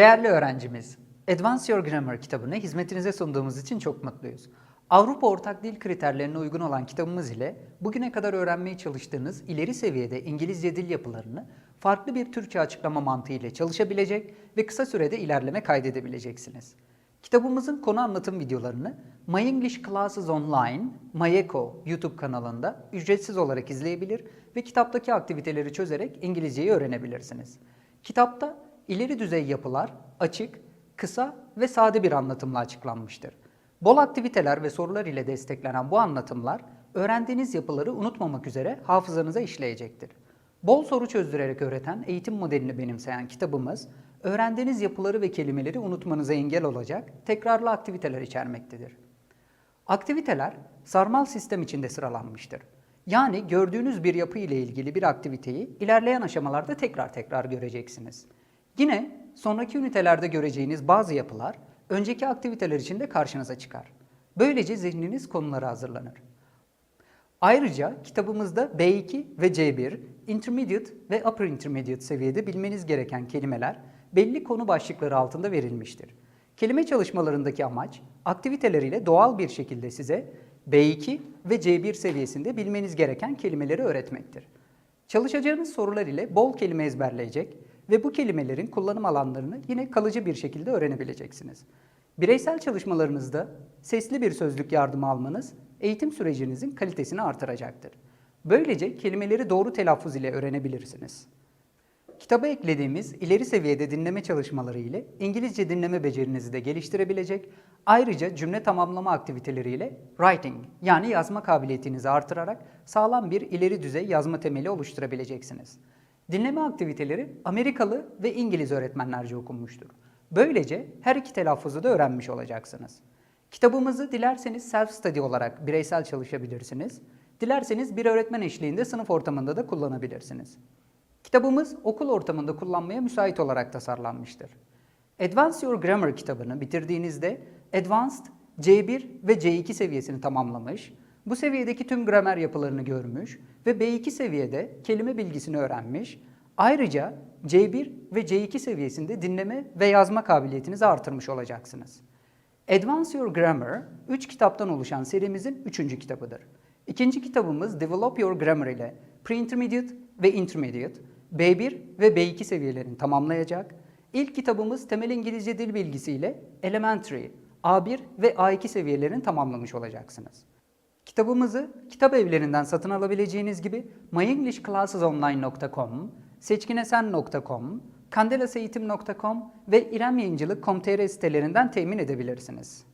Değerli öğrencimiz, Advance Your Grammar kitabını hizmetinize sunduğumuz için çok mutluyuz. Avrupa Ortak Dil kriterlerine uygun olan kitabımız ile bugüne kadar öğrenmeye çalıştığınız ileri seviyede İngilizce dil yapılarını farklı bir Türkçe açıklama mantığı ile çalışabilecek ve kısa sürede ilerleme kaydedebileceksiniz. Kitabımızın konu anlatım videolarını My English Classes Online, Mayeko YouTube kanalında ücretsiz olarak izleyebilir ve kitaptaki aktiviteleri çözerek İngilizceyi öğrenebilirsiniz. Kitapta ileri düzey yapılar açık, kısa ve sade bir anlatımla açıklanmıştır. Bol aktiviteler ve sorular ile desteklenen bu anlatımlar öğrendiğiniz yapıları unutmamak üzere hafızanıza işleyecektir. Bol soru çözdürerek öğreten eğitim modelini benimseyen kitabımız, öğrendiğiniz yapıları ve kelimeleri unutmanıza engel olacak tekrarlı aktiviteler içermektedir. Aktiviteler sarmal sistem içinde sıralanmıştır. Yani gördüğünüz bir yapı ile ilgili bir aktiviteyi ilerleyen aşamalarda tekrar tekrar göreceksiniz. Yine sonraki ünitelerde göreceğiniz bazı yapılar önceki aktiviteler için de karşınıza çıkar. Böylece zihniniz konulara hazırlanır. Ayrıca kitabımızda B2 ve C1, Intermediate ve Upper Intermediate seviyede bilmeniz gereken kelimeler belli konu başlıkları altında verilmiştir. Kelime çalışmalarındaki amaç, aktiviteleriyle doğal bir şekilde size B2 ve C1 seviyesinde bilmeniz gereken kelimeleri öğretmektir. Çalışacağınız sorular ile bol kelime ezberleyecek ve bu kelimelerin kullanım alanlarını yine kalıcı bir şekilde öğrenebileceksiniz. Bireysel çalışmalarınızda sesli bir sözlük yardımı almanız eğitim sürecinizin kalitesini artıracaktır. Böylece kelimeleri doğru telaffuz ile öğrenebilirsiniz. Kitaba eklediğimiz ileri seviyede dinleme çalışmaları ile İngilizce dinleme becerinizi de geliştirebilecek, ayrıca cümle tamamlama aktiviteleriyle writing yani yazma kabiliyetinizi artırarak sağlam bir ileri düzey yazma temeli oluşturabileceksiniz. Dinleme aktiviteleri Amerikalı ve İngiliz öğretmenlerce okunmuştur. Böylece her iki telaffuzu da öğrenmiş olacaksınız. Kitabımızı dilerseniz self-study olarak bireysel çalışabilirsiniz. Dilerseniz bir öğretmen eşliğinde sınıf ortamında da kullanabilirsiniz. Kitabımız okul ortamında kullanmaya müsait olarak tasarlanmıştır. Advance Your Grammar kitabını bitirdiğinizde Advanced C1 ve C2 seviyesini tamamlamış, bu seviyedeki tüm gramer yapılarını görmüş ve B2 seviyede kelime bilgisini öğrenmiş, ayrıca C1 ve C2 seviyesinde dinleme ve yazma kabiliyetinizi artırmış olacaksınız. Advance Your Grammar, 3 kitaptan oluşan serimizin 3. kitabıdır. İkinci kitabımız Develop Your Grammar ile Pre-Intermediate ve Intermediate, B1 ve B2 seviyelerini tamamlayacak. İlk kitabımız Temel İngilizce Dil Bilgisi ile Elementary, A1 ve A2 seviyelerini tamamlamış olacaksınız. Kitabımızı kitap evlerinden satın alabileceğiniz gibi myenglishclassesonline.com, seçkinesen.com, kandelaseyitim.com ve iremyayıncılık.com.tr sitelerinden temin edebilirsiniz.